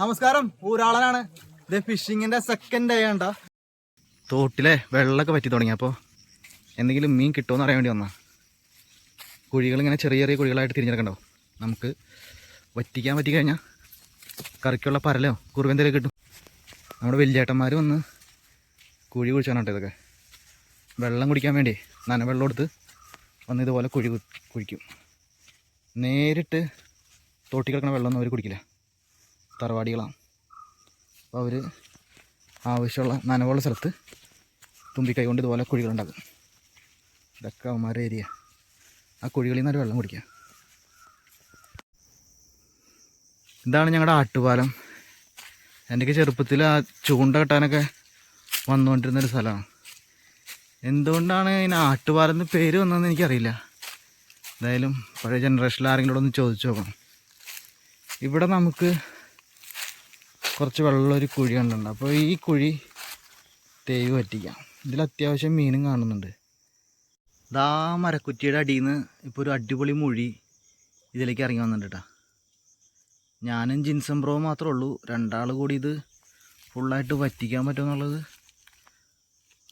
നമസ്കാരം. ഊരാളനാണ്. ഇത് ഫിഷിങ്ങിന്റെ second day ആണ്ട തോട്ടിലെ വെള്ളമൊക്കെ പറ്റി തുടങ്ങി. അപ്പോൾ എന്തെങ്കിലും മീൻ കിട്ടുമെന്ന് അറിയാൻ വേണ്ടി വന്നാ. കുഴികൾ ഇങ്ങനെ ചെറിയ ചെറിയ കുഴികളായിട്ട് തിരിഞ്ഞെടുക്കണ്ടോ നമുക്ക് വറ്റിക്കാൻ പറ്റി കഴിഞ്ഞാൽ കറിക്കുള്ള പരലോ കുറുവെന്തേലും കിട്ടും. നമ്മുടെ വലിയേട്ടന്മാർ വന്ന് കുഴി കുഴിച്ചാണ് കേട്ടോ ഇതൊക്കെ. വെള്ളം കുടിക്കാൻ വേണ്ടി നനവെള്ളം എടുത്ത് വന്ന് ഇതുപോലെ കുഴി കുഴിക്കും. നേരിട്ട് തോട്ടി കിടക്കുന്ന വെള്ളമൊന്നും അവർ കുടിക്കില്ല. തറവാടികളാണ്. അപ്പോൾ അവർ ആവശ്യമുള്ള നനവുള്ള സ്ഥലത്ത് തുമ്പിക്കൈ കൊണ്ട് ഇതുപോലെ കുഴികളുണ്ടാക്കും. ഇതൊക്കെ അവന്മാരുടെ ഏരിയ. ആ കുഴികളിൽ നിന്നൊരു വെള്ളം കുടിക്കുക. ഇതാണ് ഞങ്ങളുടെ ആട്ടുപാലം. എന്റെയൊക്കെ ചെറുപ്പത്തിൽ ആ ചൂണ്ട കെട്ടാനൊക്കെ വന്നുകൊണ്ടിരുന്നൊരു സ്ഥലമാണ്. എന്തുകൊണ്ടാണ് ഇതിന് ആട്ടുപാലം എന്ന് പേര് വന്നതെന്ന് എനിക്കറിയില്ല. എന്തായാലും പഴയ ജനറേഷനിൽ ആരെങ്കിലും ഒന്ന് ചോദിച്ചു നോക്കണം. ഇവിടെ നമുക്ക് കുറച്ച് വെള്ളം ഒരു കുഴി കണ്ടുണ്ട് അപ്പോൾ ഈ കുഴി തേവ് പറ്റിക്കാം ഇതിൽ അത്യാവശ്യം മീനും കാണുന്നുണ്ട്. ഇതാ മരക്കുറ്റിയുടെ അടിയിൽ നിന്ന് ഇപ്പോൾ ഒരു അടിപൊളി മൊഴി ഇതിലേക്ക് ഇറങ്ങി വന്നിട്ടുണ്ട് കേട്ടോ ഞാനും ജിൻസം ബ്രോ മാത്രമേ ഉള്ളൂ. രണ്ടാൾ കൂടി ഇത് ഫുള്ളായിട്ട് വറ്റിക്കാൻ പറ്റുമെന്നുള്ളത്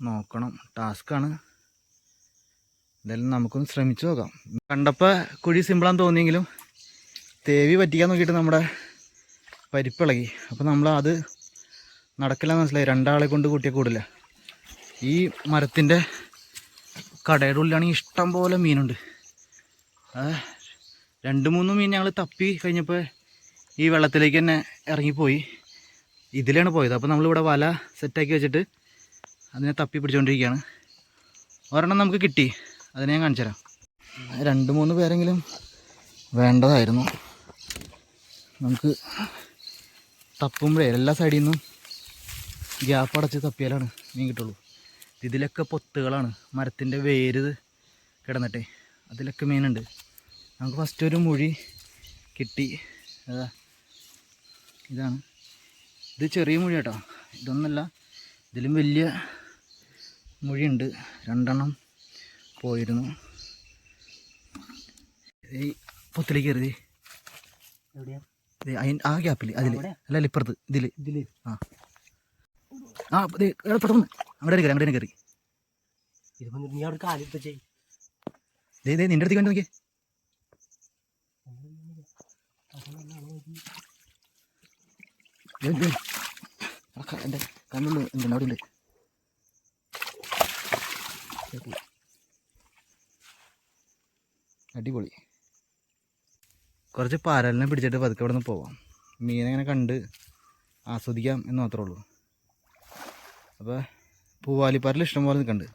നോക്കണം. ടാസ്ക്കാണ് എന്തായാലും നമുക്കൊന്ന് ശ്രമിച്ചു നോക്കാം. കണ്ടപ്പോൾ കുഴി സിമ്പിളാന്ന് തോന്നിയെങ്കിലും തേവി പറ്റിക്കാൻ നോക്കിയിട്ട് നമ്മുടെ പരിപ്പിളകി. അപ്പോൾ നമ്മൾ അത് നടക്കില്ല മനസ്സിലായി. രണ്ടാളെ കൊണ്ട് കൂട്ടിയ കൂടില്ല. ഈ മരത്തിന്റെ കടയുടെ ഉള്ളിലാണെങ്കിൽ ഇഷ്ടം പോലെ മീനുണ്ട്. രണ്ട് മൂന്ന് മീൻ ഞങ്ങൾ തപ്പി കഴിഞ്ഞപ്പോൾ ഈ വെള്ളത്തിലേക്ക് തന്നെ ഇറങ്ങിപ്പോയി. ഇതിലാണ് പോയത്. അപ്പോൾ നമ്മളിവിടെ വല സെറ്റാക്കി വെച്ചിട്ട് അതിനെ തപ്പി പിടിച്ചുകൊണ്ടിരിക്കുകയാണ് ഒരെണ്ണം നമുക്ക് കിട്ടി. അതിനെ ഞാൻ കാണിച്ചു തരാം രണ്ട് മൂന്ന് പേരെങ്കിലും വേണ്ടതായിരുന്നു. നമുക്ക് തപ്പുമ്പോഴേ എല്ലാ സൈഡിൽ നിന്നും ഗ്യാപ്പ് അടച്ച് തപ്പിയാലാണ് മീൻ കിട്ടുള്ളൂ. ഇതിലൊക്കെ പൊത്തുകളാണ്. മരത്തിന്റെ വേര് കിടന്നിട്ടേ അതിലൊക്കെ മീനുണ്ട് നമുക്ക് ഫസ്റ്റ് ഒരു മുഴി കിട്ടി. അതാ. ഇതാണ്. ഇത് ചെറിയ മുഴി കേട്ടോ. ഇതൊന്നല്ല. ഇതിലും വലിയ മുഴിയുണ്ട്. രണ്ടെണ്ണം പോയിരുന്നു. ഈ പൊത്തിലേക്ക് കയറി എവിടെയാ? ദേ അയിൻ- ആ ഗ്യാപ്പിൽ അതിൽ അല്ല ഇപ്പുറത്ത് ഇതിൽ ഇതിൽ. ആ. ആ പെട്ടെന്ന്. അങ്ങോട്ട് കയറി അങ്ങോട്ട് കയറി. നിന്റെ അടുത്ത് കണ്ടു നോക്കിയേ. എന്റെ കണ്ണുള്ളു എന്താണ് അവിടെ ഉണ്ട്. അടിപൊളി. കുറച്ച് പരലിനെ പിടിച്ചിട്ട് പതുക്കെ ഇവിടെ നിന്ന് പോവാം മീനെങ്ങനെ കണ്ട് ആസ്വദിക്കാം എന്ന് മാത്രമേ ഉള്ളൂ. അപ്പോൾ പൂവാലിപ്പാരൽ ഇഷ്ടംപോലെ നിൽക്കുന്നുണ്ട്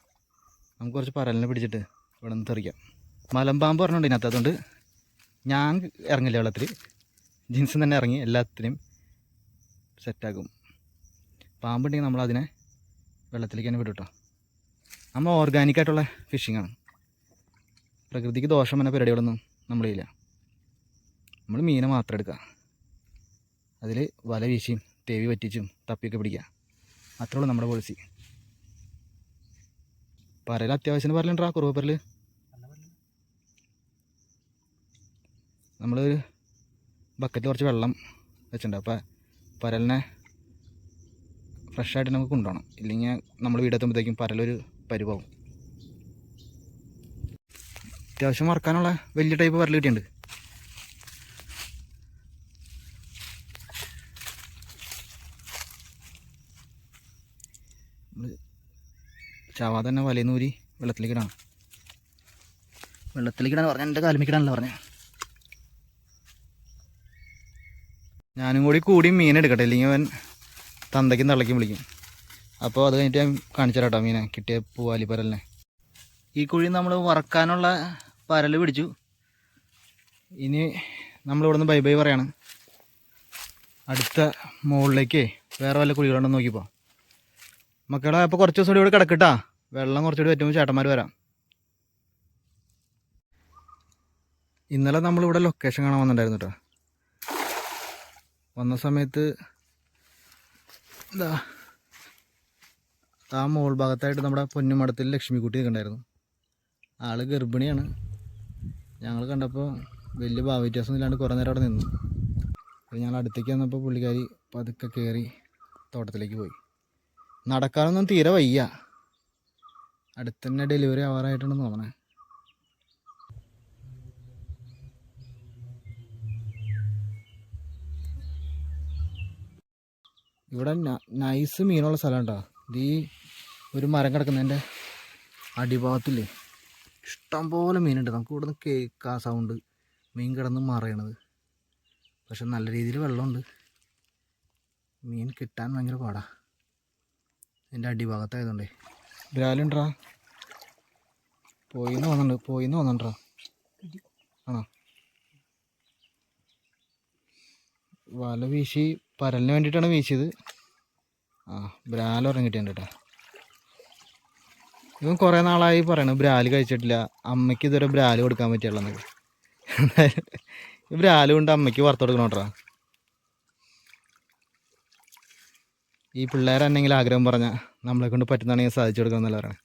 നമുക്ക് കുറച്ച് പരലിനെ പിടിച്ചിട്ട് ഇവിടെ നിന്ന് തെറിക്കാം. മലമ്പാമ്പ് ഇതിനകത്ത്. അതുകൊണ്ട് ഞാൻ ഇറങ്ങില്ല വെള്ളത്തിൽ ജീൻസും തന്നെ ഇറങ്ങി എല്ലാത്തിനും സെറ്റാക്കും പാമ്പുണ്ടെങ്കിൽ നമ്മൾ അതിനെ വെള്ളത്തിലേക്ക് തന്നെ വിടും കേട്ടോ നമ്മൾ ഓർഗാനിക്കായിട്ടുള്ള ഫിഷിങ്ങാണ് പ്രകൃതിക്ക് ദോഷം എന്ന പരിപാടികളൊന്നും നമ്മളില്ല. നമ്മൾ മീനെ മാത്രം എടുക്കുക. അതിൽ വല വീശിയും തേവി പറ്റിച്ചും തപ്പിയൊക്കെ പിടിക്കുക. അത്രേ ഉള്ളൂ നമ്മുടെ പോളിസി പരൽ അത്യാവശ്യത്തിന് പരലുണ്ടാ കുറവ് പരൽ ഒരു ബക്കറ്റിൽ കുറച്ച് വെള്ളം വെച്ചിട്ടുണ്ട്. അപ്പോൾ പരലിനെ ഫ്രഷായിട്ട് നമുക്ക് കൊണ്ടുപോകണം. ഇല്ലെങ്കിൽ നമ്മൾ വീടെത്തുമ്പോഴത്തേക്കും പരലൊരു പരുവാകും അത്യാവശ്യം വറക്കാനുള്ള വലിയ ടൈപ്പ് പരൽ കിട്ടിയിട്ടുണ്ട്. ചാവാതെ തന്നെ വലയുന്നൂരി വെള്ളത്തിലേക്ക് വെള്ളത്തിലേക്കിടാന്ന് പറഞ്ഞാൽ എന്റെ കാലുമിക്കിടാനല്ല പറഞ്ഞത് ഞാനും കൂടി കൂടി മീൻ എടുക്കട്ടെ ഇല്ലെങ്കിൽ അവൻ തന്തയ്ക്കും തള്ളയ്ക്കും വിളിക്കും. അപ്പോൾ അത് കഴിഞ്ഞിട്ട് ഞാൻ കാണിച്ചു തരാം കേട്ടോ മീനെ കിട്ടിയ പൂവാലി പരലിനെ. ഈ കുഴി നമ്മൾ വറക്കാനുള്ള പരൽ പിടിച്ചു. ഇനി നമ്മളിവിടെ നിന്ന് ബൈ ബൈ പറയാണ്. അടുത്ത മുകളിലേക്ക് വേറെ വല്ല കുഴികളുണ്ടെന്ന് നോക്കിപ്പോ മക്കളെ അപ്പോൾ കുറച്ച് ദിവസം ഇവിടെ കിടക്കട്ടാ വെള്ളം കുറച്ചുകൂടി പറ്റുമ്പോൾ ചേട്ടന്മാർ വരാം. ഇന്നലെ നമ്മളിവിടെ ലൊക്കേഷൻ കാണാൻ വന്നിട്ടുണ്ടായിരുന്നു കേട്ടോ വന്ന സമയത്ത് എന്താ ആ മോൾ ഭാഗത്തായിട്ട് നമ്മുടെ പൊന്നുമടത്തിൽ ലക്ഷ്മിക്കുട്ടി നിൽക്കണ്ടായിരുന്നു ആൾ ഗർഭിണിയാണ്. ഞങ്ങൾ കണ്ടപ്പോൾ വലിയ ഭാവവ്യത്യാസം ഇല്ലാണ്ട് കുറേ നേരം അവിടെ നിന്നു. അപ്പോൾ ഞങ്ങൾ അടുത്തേക്ക് വന്നപ്പോൾ പുള്ളിക്കാരി പതുക്കെ കയറി തോട്ടത്തിലേക്ക് പോയി. നടക്കാനൊന്നും തീരെ വയ്യ. അടുത്ത് തന്നെ ഡെലിവറി ആവാറായിട്ടുണ്ടെന്ന് തോന്നണേ. ഇവിടെ നൈസ് മീനുള്ള സ്ഥലം ഉണ്ടോ ഇത് ഈ ഒരു മരം കിടക്കുന്നതിന്റെ അടിഭാഗത്തില്ലേ? ഇഷ്ടംപോലെ മീനുണ്ട്. നമുക്ക് ഇവിടെ നിന്ന് സൗണ്ട് മീൻ കിടന്ന് മറയണത്. പക്ഷെ നല്ല രീതിയിൽ വെള്ളമുണ്ട്. മീൻ കിട്ടാൻ ഭയങ്കര പാടാ. എന്റെ അടിഭാഗത്തായതുകൊണ്ടേ. ബ്രാലുണ്ടാ പോയിന്ന് വന്നിട്ടുണ്ട് പോയിന്ന് വന്നിട്ടാ ആണോ? വല വീശി പരലിന് വേണ്ടിയിട്ടാണ് വീശിയത്. ആ ബ്രാൽ ഉറങ്ങിയിട്ടുണ്ട് കേട്ടോ ഇവൻ കുറേ നാളായി പറയണു ബ്രാൽ കഴിച്ചിട്ടില്ല. അമ്മയ്ക്ക് ഇതുവരെ ബ്രാൽ കൊടുക്കാൻ പറ്റിയുള്ളൂ ബ്രാൽ കൊണ്ട് അമ്മയ്ക്ക് വറുത്ത് കൊടുക്കണം ഈ പിള്ളേരെന്നെങ്കിലും ആഗ്രഹം പറഞ്ഞാൽ നമ്മളെ കൊണ്ട് പറ്റുന്നതാണെങ്കിൽ സാധിച്ചു കൊടുക്കണം എന്നല്ല പറയണേ?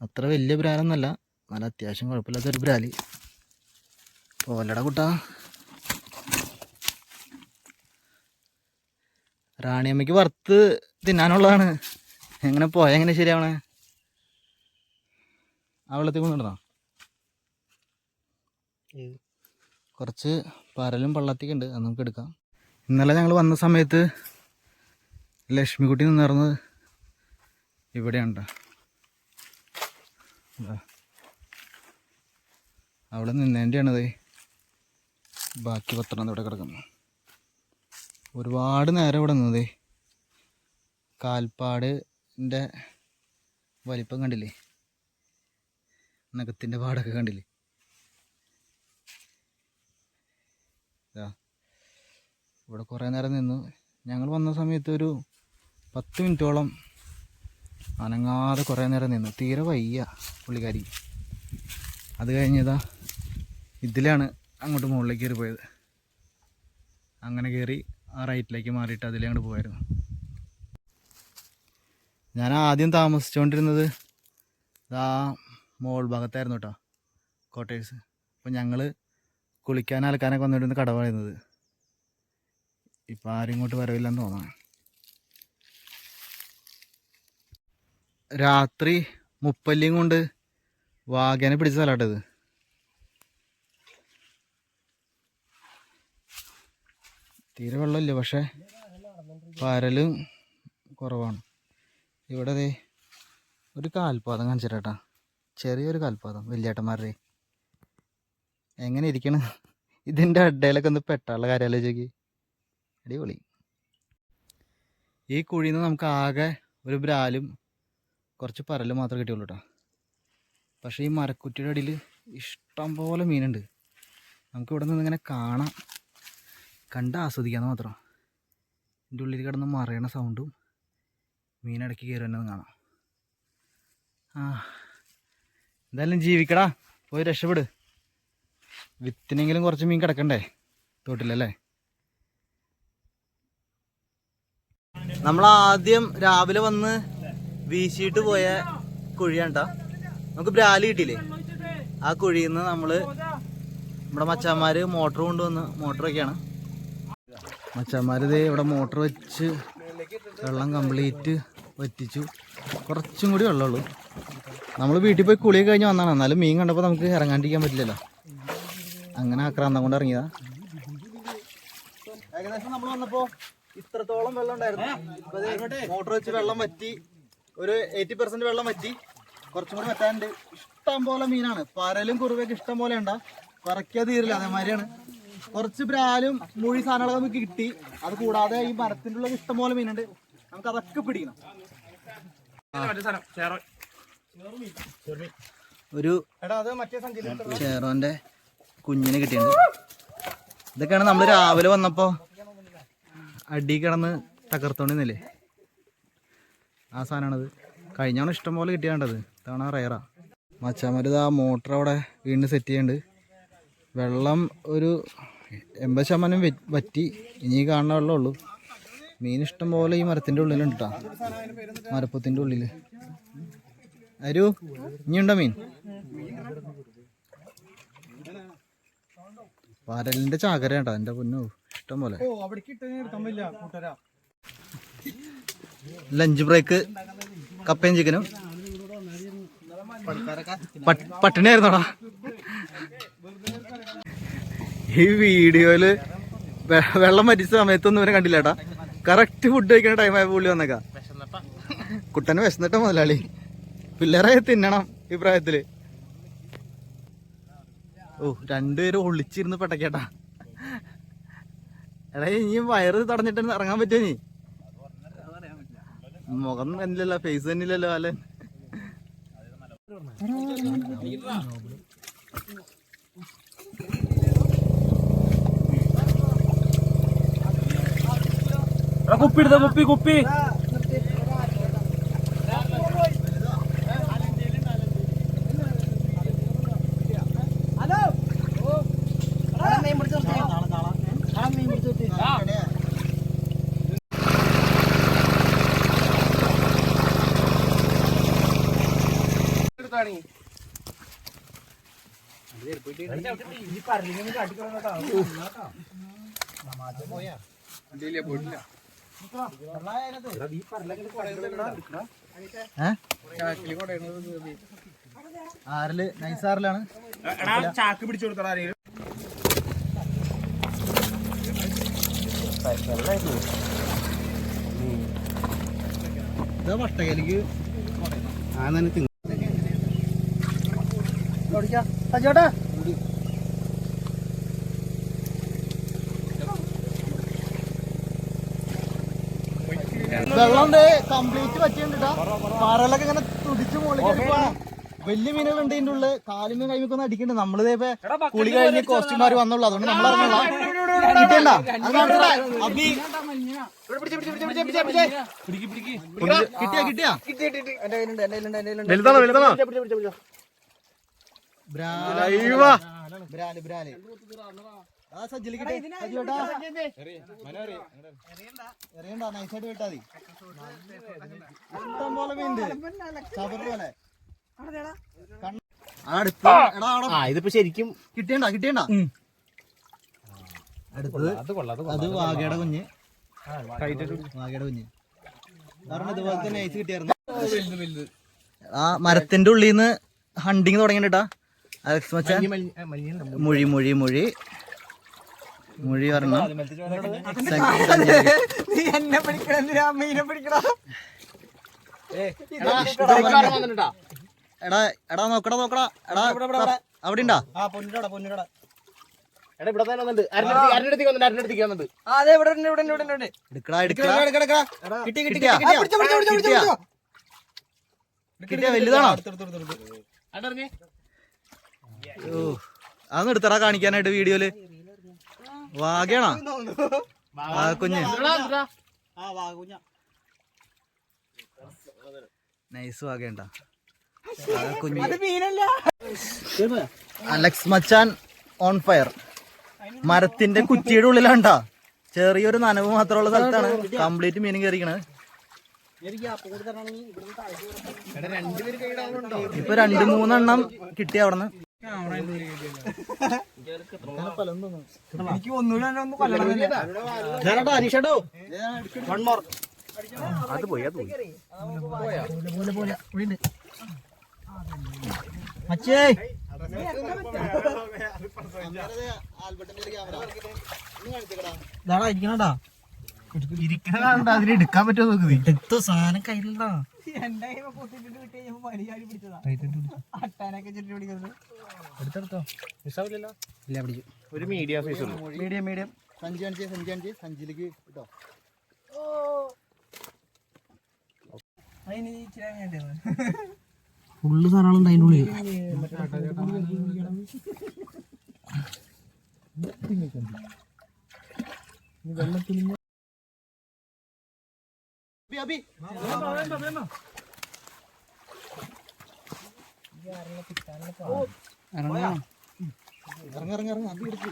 അത്ര വലിയ ബ്രാലൊന്നല്ല നല്ല അത്യാവശ്യം കുഴപ്പമില്ലാത്തൊരു ബ്രാൽ പോലട കുട്ടാ. റാണിയമ്മയ്ക്ക് വറുത്ത് തിന്നാനുള്ളതാണ്. എങ്ങനെ പോയ എങ്ങനെ ശരിയാവണേ? ആ വെള്ളത്തിൽ കൊണ്ടുവന്നോ കുറച്ച് പരലും പള്ളത്തിക്ക് ഉണ്ട്. അത് നമുക്ക് എടുക്കാം. ഇന്നലെ ഞങ്ങൾ വന്ന സമയത്ത് ലക്ഷ്മിക്കുട്ടി നിന്നിരുന്നത് ഇവിടെയാണ്. അവിടെ നിന്നേന്റെയാണത് ബാക്കി പത്രം ഇവിടെ കിടക്കുന്നു ഒരുപാട് നേരം ഇവിടെ നിന്നത്. കാൽപ്പാടിന്റെ വലിപ്പം കണ്ടില്ലേ? നഖത്തിന്റെ പാടൊക്കെ കണ്ടില്ലേ ഇതാ ഇവിടെ കുറേ നേരം നിന്നു. ഞങ്ങൾ വന്ന സമയത്ത് ഒരു പത്ത് മിനിറ്റോളം അനങ്ങാതെ കുറേ നേരം നിന്നു. തീരെ വയ്യ പുള്ളിക്കാരി. അത് കഴിഞ്ഞതാ ഇതിലാണ് അങ്ങോട്ട് മുകളിലേക്ക് കയറി പോയത്. അങ്ങനെ കയറി ആ റൈറ്റിലേക്ക് മാറിയിട്ട് അതിലേ അങ്ങോട്ട് പോയായിരുന്നു. ഞാൻ ആദ്യം താമസിച്ചുകൊണ്ടിരുന്നത് ആ മോൾ ഭാഗത്തായിരുന്നു കേട്ടോ കോട്ടേഴ്സ്. അപ്പോൾ ഞങ്ങൾ കുളിക്കാൻ അലക്കാനൊക്കെ വന്നിട്ടുണ്ട് കടവായിരുന്നത് ഇപ്പം ആരും ഇങ്ങോട്ട് വരവില്ലെന്ന് തോന്നുന്നു രാത്രി മുപ്പല്ലിയും കൊണ്ട് വാഗേനെ പിടിച്ച സ്ഥലമാട്ടത് തീരെ വെള്ളമില്ല പക്ഷേ പരലും കുറവാണ്. ഇവിടെ അതെ ഒരു കാൽപാദം കാണിച്ചിട്ടാ. ചെറിയൊരു കാൽപാദം വലിയേട്ടന്മാരുടെ എങ്ങനെ ഇരിക്കണ്? ഇതിന്റെ അഡയിലൊക്കെ ഒന്ന് പെട്ടാനുള്ള കാര്യമല്ലോ ചോക്കി അടിപൊളി. ഈ കുഴിയിൽ നിന്ന് നമുക്ക് ആകെ ഒരു ബ്രാലും കുറച്ച് പരലും മാത്രമേ കിട്ടിയുള്ളൂ കേട്ടോ പക്ഷേ ഈ മരക്കുറ്റിയുടെ അടിയിൽ ഇഷ്ടം പോലെ മീനുണ്ട്. നമുക്ക് ഇവിടെ നിന്ന് ഇങ്ങനെ കാണാം. കണ്ട് ആസ്വദിക്കാന്ന് മാത്രം. ഇതിന്റെ ഉള്ളിൽ കിടന്ന് മറയണ സൗണ്ടും മീനിടയ്ക്ക് കയറി തന്നെ കാണാം. ആ എന്തായാലും ജീവിക്കടാ. പോയി രക്ഷപ്പെട്. വിത്തിനെങ്കിലും കുറച്ച് മീൻ കിടക്കണ്ടേ? തോട്ടിലല്ലേ? നമ്മൾ ആദ്യം രാവിലെ വന്ന് വീശിയിട്ട് പോയ കുഴിയാണ് ട്ടോ. നമുക്ക് ബ്രാലി കിട്ടിയില്ലേ? ആ കുഴിയിൽ നിന്ന് നമ്മൾ നമ്മുടെ മച്ചാന്മാര് മോട്ടോർ കൊണ്ടുവന്ന് മോട്ടറൊക്കെയാണ്. മച്ചാന്മാരിത് ഇവിടെ മോട്ടർ വെച്ച് വെള്ളം കംപ്ലീറ്റ് വറ്റിച്ചു. കുറച്ചും കൂടി വെള്ളമുള്ളൂ. നമ്മൾ വീട്ടിൽ പോയി കുളിയൊക്കെ കഴിഞ്ഞ് വന്നാണ്. എന്നാലും മീൻ കണ്ടപ്പോൾ നമുക്ക് ഇറങ്ങാണ്ടിരിക്കാൻ പറ്റില്ലല്ലോ. അങ്ങനെ ആക്രാന്തം കൊണ്ട് ഇറങ്ങിയതാ. ഏകദേശം നമ്മൾ വന്നപ്പോൾ ഇത്രത്തോളം വെള്ളം ഉണ്ടായിരുന്നു. മോട്ടർ വെച്ച് വെള്ളം പറ്റി ഒരു എയ്റ്റി പെർസെന്റ് വെള്ളം പറ്റി കുറച്ചും കൂടി വറ്റാനുണ്ട്. ഇഷ്ടം പോലെ മീനാണ്. പരലും കുറുവയൊക്കെ ഇഷ്ടം പോലെ ഉണ്ടാ. പറക്കിയാ തീരില്ല. അതേമാതിരിയാണ്. കുറച്ച് പ്രാലും മുഴി സാധനങ്ങളൊക്കെ നമുക്ക് കിട്ടി. അത് കൂടാതെ ഈ മരത്തിന്റെ ഉള്ളത് ഇഷ്ടം പോലെ മീനുണ്ട്. നമുക്ക് അതൊക്കെ പിടിക്കണം. ഒരു ചേറോന്റെ കുഞ്ഞിനെ കിട്ടിയിട്ടുണ്ട്. ഇതൊക്കെയാണ് നമ്മൾ രാവിലെ വന്നപ്പോ അടി കിടന്ന് തകർത്തോണ്ടിരുന്നില്ലേ? ആ സാധനമാണത് കഴിഞ്ഞാണ് ഇഷ്ടം പോലെ കിട്ടിയാണ്ടത് ഇത്തവണ റയറാ മച്ചാമരുത് ആ മോട്ടർ അവിടെ വീണ്ടും സെറ്റ് ചെയ്യുന്നുണ്ട് വെള്ളം ഒരു എൺപത് ശതമാനം പറ്റി ഇനി കാണുന്ന വെള്ളമുള്ളൂ മീൻ ഇഷ്ടം പോലെ ഈ മരത്തിന്റെ ഉള്ളിലുണ്ട് കേട്ടോ മരപ്പത്തിന്റെ ഉള്ളിൽ അരു ഇനിയുണ്ടോ മീൻ? വരലിന്റെ ചാകര കേട്ടോ എന്റെ പൊന്നു. ഇഷ്ടം പോലെ. ഓ അവിടേക്ക് ഇട്ട് എടുക്കാൻ കൂട്ടരാ ലഞ്ച് ബ്രേക്ക് കപ്പയും ചിക്കനും പട്ട്- പട്ടിണിയായിരുന്നോടാ ഈ വീഡിയോയിൽ വെള്ളം മരിച്ച സമയത്തൊന്നും ഇവനെ കണ്ടില്ല ഏട്ടാ കറക്റ്റ് ഫുഡ് കഴിക്കുന്ന ടൈമായ പുള്ളി വന്നേക്കാ. കുട്ടന് വിശന്നിട്ട മുതലാളി. പിള്ളേരെ തിന്നണം ഈ പ്രായത്തിൽ. ഓ രണ്ടുപേരും ഒളിച്ചിരുന്ന് പെട്ടക്കേട്ടാ എടാ ഇനിയും വയറ് തടഞ്ഞിട്ട് ഇറങ്ങാൻ പറ്റുമോ നീ? മുഖം തന്നില്ലല്ലോ ഫേസ് തന്നില്ലല്ലോ അല്ലെ? കുപ്പി എടുത്ത കുപ്പി കുപ്പി. ആറിൽ നൈസാറിലാണ് ചാക്ക് പിടിച്ചു കൊടുത്തടാ ഇതാ വട്ടകലിക്ക്. ആ തന്നെ. തിന്നു വെള്ളം കംപ്ലീറ്റ് പറ്റിയിട്ടാ പാറലൊക്കെ ഇങ്ങനെ തുടിച്ച് മുകളിലേക്ക് വലിയ മീനുകളുണ്ട് ഇതിന്റെ ഉള്ളിൽ കാലിമീൻ കൈമിക്കൊന്നും അടിക്കണ്ട. നമ്മളിതേ കുളി കഴിഞ്ഞ് കോസ്റ്റ്യൂമാർ വന്നുള്ളൂ. അതുകൊണ്ട് നമ്മൾ. അബി. കിട്ടിയാ കിട്ടിയാ? ആ സജ്ജോട്ടാ എറിയണ്ട. നൈസായിട്ട് വിട്ടാ മതി. ഇഷ്ടം പോലെ മീനുണ്ട് ഇതിപ്പോ ശരിക്കും കിട്ടിയണ്ട കിട്ടിയണ്ട. അടുത്തത് അത് വാഗയുടെ കുഞ്ഞ്. വാഗയുടെ കുഞ്ഞ്. കാരണം ഇതുപോലെ തന്നെ ഐസ് കിട്ടിയായിരുന്നു. ആ മരത്തിന്റെ ഉള്ളിൽ നിന്ന് ഹണ്ടിങ് തുടങ്ങിട്ടാ അലക്സ് മച്ചാൻ മൊഴി മൊഴി മൊഴി. മൊഴി പറഞ്ഞു? എന്നെ പിടിക്കണ അമ്മീനെ പിടിക്കണ? എടാ എടാ നോക്കടാ നോക്കടാ. എടാ അവിടെ ഉണ്ടാ? ആ പൊന്നിടാ പൊന്നിടാ. വലുതാണോ? കാണിക്കാനായിട്ട് വീഡിയോയിൽ. വാഗയാണോ വാഗക്കുഞ്ഞ് കുഞ്ഞ് ആ വാഗുഞ്ഞ. നൈസ് വാഗയുണ്ട കുഞ്ഞ് അത് മീനല്ല. അലക്സ് മച്ചാൻ ഓൺ ഫയർ മരത്തിന്റെ കുറ്റിയുടെ ഉള്ളിലാണ്ടാ. ചെറിയൊരു നനവ് മാത്രമുള്ള സ്ഥലത്താണ്. കംപ്ലീറ്റ് മീൻ കയറിക്കണത് ഇപ്പൊ രണ്ട് മൂന്നെണ്ണം കിട്ടി അവിടുന്ന്. എനിക്ക് ഒന്നുമില്ല വൺ മോർ അത് പോയി അത് പോയി. മച്ചേ. ഇരിക്കണടാ. ഇരിക്കണ അതിന് എടുക്കാൻ പറ്റുമോ നോക്ക് എടുത്തു സാധനം കയ്യിലുണ്ടാ? ഒരു മീഡിയ സൈസ് ഉള്ളൂ മീഡിയം മീഡിയം സഞ്ചി കാണിച്ച് സഞ്ചി കാണിച്ച് സഞ്ചിയിലേക്ക് കിട്ടോ ഫുള്ള് സാധനങ്ങളുണ്ട് അതിന്റെ ഉള്ളിൽ അബി ഇറങ്ങ ഇറങ്ങ ഇറങ്ങ. അബി എടുക്ക്.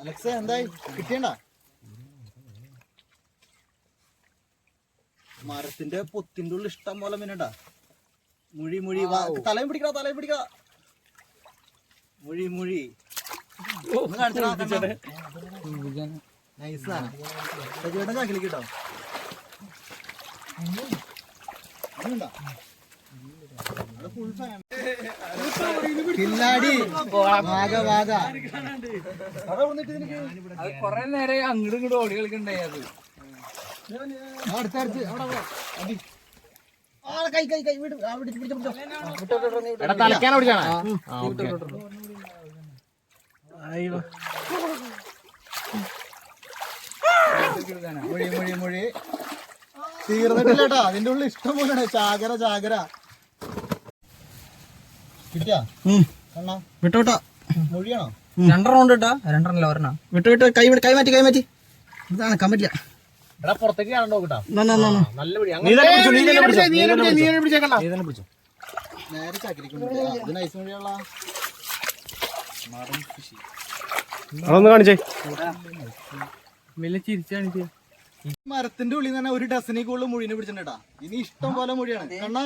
അലക്സ എന്തായി? കിട്ടിയണ്ട? മരത്തിന്റെ പൊത്തിന്റെ ഉള്ളിൽ ഇഷ്ടം പോലെ മീനണ്ടാ. മുഴി മുഴി. തലയും പിടിക്കടാ തലയും പിടിക്കടാ. മുഴി മുഴി. നൈസാണ് സജീവേട്ടൻ ചാക്കിലേക്ക് കേട്ടോ. കില്ലാടി. വാഗ വാഗ. കൊറേ നേരം അങ്ങോട്ടും ഇങ്ങോട്ടും ഓടി കളിക്കണ്ടായി അത്. അടുത്തടുത്ത് അവിടെ. കൈ കൈ കൈ വിട്. ആ, പിടിച്ച്, പിടിച്ച്, തലക്കാണ് പിടിച്ചാണ് മൊഴി മൊഴി മൊഴി തീർന്നിട്ടില്ല കേട്ടോ അതിന്റെ ഉള്ളിൽ ഇഷ്ടം പോലെ ചാകര ചാകര. വിട്ടോട്ടാ മൊഴിയാണോ? രണ്ടെണ്ണം ഉണ്ട് കേട്ടോ. രണ്ടെണ്ണല്ല ഒരെണ്ണം. വിട്ടു വിട്ട് കൈ കൈ മാറ്റി കൈ മാറ്റി. ഇതാണ് എടാ പുറത്തേക്ക് കാണണ്ടോ കേട്ടോ. നല്ല പിടിച്ചോ, നേരെ ചാക്കിരിക്കുന്നു. കാണിച്ചേ. വലിയ മരത്തിന്റെ ഉള്ളിൽ തന്നെ ഒരു ഡസനിൽ കൂടുതൽ മുഴിനെ പിടിച്ചിട്ടുണ്ടാ ഇനി ഇഷ്ടം പോലെ മുഴിയാണ് കണ്ണാ.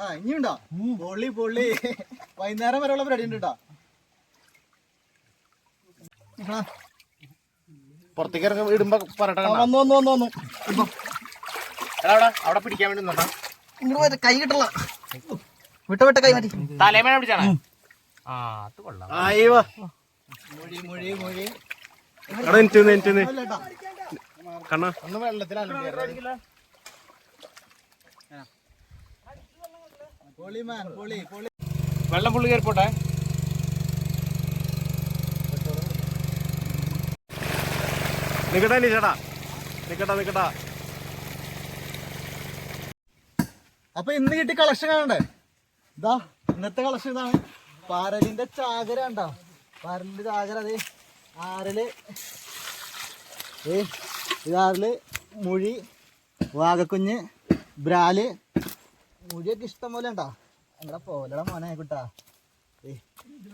ആ ഇനിയുണ്ടോ പൊള്ളി പൊള്ളി. വൈകുന്നേരം വരെയുള്ള പരിപാടി ഉണ്ട് പുറത്തേക്ക് ഇറങ്ങി ഇടുമ്പോ പറയട്ടെ. വന്നു വന്നു വന്നു വന്നു. എടാ അവിടെ അവിടെ പിടിക്കാൻ വേണ്ടി ഇങ്ങോട്ട് കൈ കിട്ടല വിട്ട വിട്ട കൈ മാറ്റി. തലേമേന പിടിച്ചാണ്? ആ അത് കൊള്ളാം. മൊഴി മൊഴി മൊഴി. കണ്ണാ. ഒന്ന് വെള്ളത്തിലാണ് വെള്ളം പുള്ളി കയറിപ്പോട്ടെ നിക്കട്ടെ നീ ചേട്ടാ. നിക്കട്ടെ നിക്കട്ട. അപ്പൊ ഇന്ന് കിട്ടി കളക്ഷൻ കാണണ്ടേ? ഇതാ ഇന്നത്തെ കളക്ഷൻ ഇതാണ്. പാരലിന്റെ ചാകര കണ്ടോ? പാരലിന്റെ ചാകര അതെ ആരൽ. ഏ ഇതാറിൽ മുഴി വാഗക്കുഞ്ഞ് ബ്രാൽ. മുഴിയൊക്കെ ഇഷ്ടം പോലെ ഉണ്ടാ അങ്ങനെ പോലട മോനെ കുട്ടാ ഏ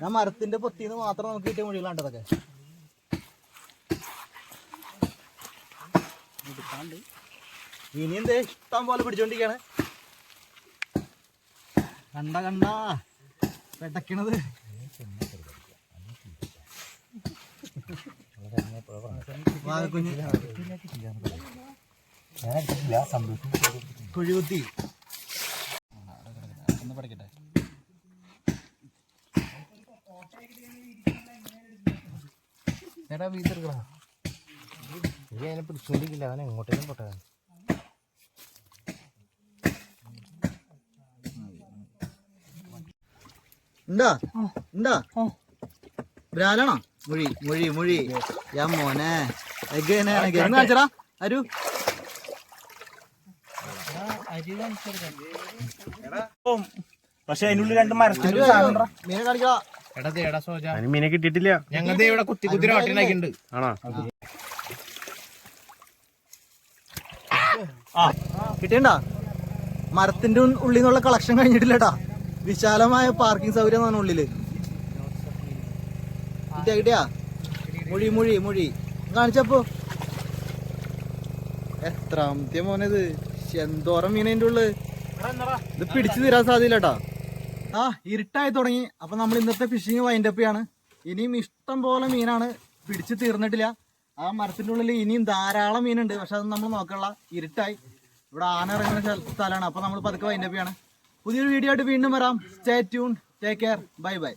ഞാൻ മരത്തിന്റെ പൊത്തിന്ന് മാത്രം നമുക്ക് കിട്ടിയ മുഴികളാണ്ടതൊക്കെ ഇനി എന്തേ ഇഷ്ടം പോലെ പിടിച്ചോണ്ടിരിക്കാണ്. കണ്ട കണ്ട. പെട്ടക്കണത്. കുഴികുത്തി. പഠിക്കട്ടെ. എടാ വീട്ടിലെടുക്കടാ ഇത് അതിനെ പിടിച്ചോണ്ടിരിക്കില്ല അവനെ എങ്ങോട്ടേലും പോട്ടെ. ഉണ്ടാ ഉണ്ടാ ബ്രാലാണോ മൊഴി മൊഴി മൊഴി. ഞാൻ മോനെ. കാണിച്ചടാ അരു. പക്ഷെ അതിനുള്ളിൽ രണ്ട് മരത്തിൽ മീനെ കാണിക്കടാ. എടാ ദേടാ സോജ. അതിന് മീനെ കിട്ടിയിട്ടില്ല. ഞങ്ങൾ ഇവിടെ കുത്തി കുത്തി വാട്ടിനാക്കിണ്ട് ആണോ? കിട്ടിയണ്ടാ? മരത്തിന്റെ ഉള്ളിൽ നിന്നുള്ള കളക്ഷൻ കഴിഞ്ഞിട്ടില്ലട്ടാ. വിശാലമായ പാർക്കിംഗ് സൗകര്യം ഉള്ളിൽ. കിട്ടിയാ കിട്ടിയാ? മൊഴി മൊഴി മൊഴി. കാണിച്ചപ്പോ. എത്ര എത്രാമത്തെ മോനത്? എന്തോരം മീനതിന്റെ ഉള്ള്. ഇത് പിടിച്ചു തീരാൻ സാധ്യതയില്ലട്ടാ ആ ഇരുട്ടായി തുടങ്ങി. അപ്പൊ നമ്മൾ ഇന്നത്തെ ഫിഷിങ് വൈൻഡ് അപ്പ് ചെയ്യാണ് ഇനിയും ഇഷ്ടം പോലെ മീനാണ് പിടിച്ചു തീർന്നിട്ടില്ല. ആ മരത്തിന്റെ ഉള്ളിൽ ഇനിയും ധാരാളം മീനുണ്ട്. പക്ഷെ അത് നമ്മൾ നോക്കള്ള ഇരുട്ടായി. ഇവിടെ ആന ഇറങ്ങുന്ന സ്ഥലമാണ് അപ്പൊ നമ്മൾ പതുക്കെ വൈൻഡ് അപ്പ് പുതിയൊരു വീഡിയോ ആയിട്ട് വീണ്ടും വരാം. Stay tune take care bye bye